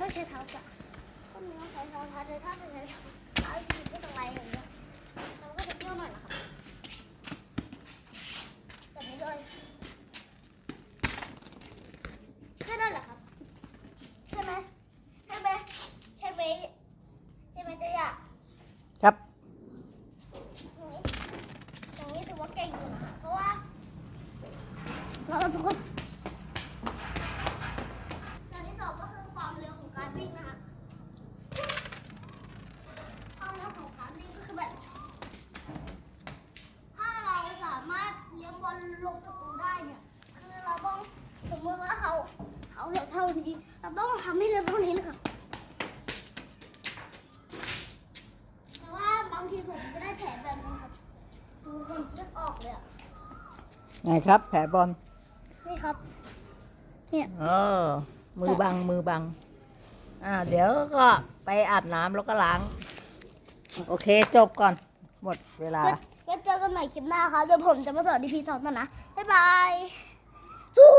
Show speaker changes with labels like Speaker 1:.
Speaker 1: ต้องใช้เท้าจับก็มีต้องใช้เท้าเท้าใช้เท้าใช้เท้าเท้าหยิบก็ตรงไรอย่างเงี้ยเราก็จะเที่ยวหน่อยนะครับแบบนี้เลยแค่นั้นแหละครับใช่ไหมใช่ไหมใช่ไหมใช่ไหมเจ๊ยะ
Speaker 2: ครับ
Speaker 1: อย่างนี้อย่างนี้ถือว่าเก่งอยู่นะเพราะว่าเราทุกคนอย่างที่สองก็คือความเร็วของการวิ่งนะคะความเร็วของการวิ่งก็คือแบบ ถ้าเราสามารถ เลี้ยงบอลลงประตูได้เนี่ยคือเราต้องสมมติว่าเขาเขาเร็วเท่านี้เราต้องทำให้เร็วเท่านี้นะครับแต่ว่าบางทีผมก็ได้แผลแบบนี้ครับดูคนเลือดออกเลยอะ
Speaker 2: ไงครับ แผลบอล
Speaker 1: นี่ครับ เนี่ย
Speaker 2: เออ มือบังมือบัง อ่า เดี๋ยวก็ไปอาบน้ำแล้วก็ล้าง โอเค จบก่อน หมดเวลา
Speaker 1: ไว้ไว้เจอกันใหม่คลิปหน้าครับเดี๋ยวผมจะมาสอนดีพีสอนต่อนะ บ๊ายบายสู้